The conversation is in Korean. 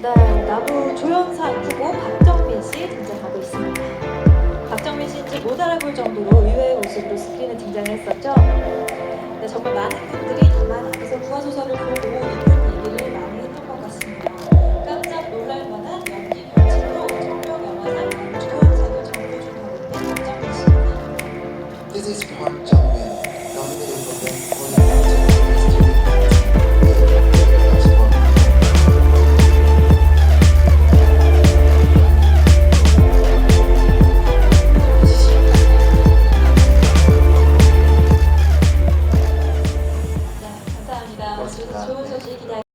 나무 조연사 후보 박정민 씨 등장하고 있습니다. 박정민 씨인지 못 알아볼 정도로 의외의 모습으로 스크린에 등장했었죠. 네, 정말 많은 분들이 다만 앞에서 구화소설을 보고 이쁜 얘기를 많이 했던 것 같습니다. 깜짝 놀랄 만한 연기 별칭으로 청룡 영화상 조연상을 정보준하고 있는 박정민 씨입니다. This is すばらしい機内。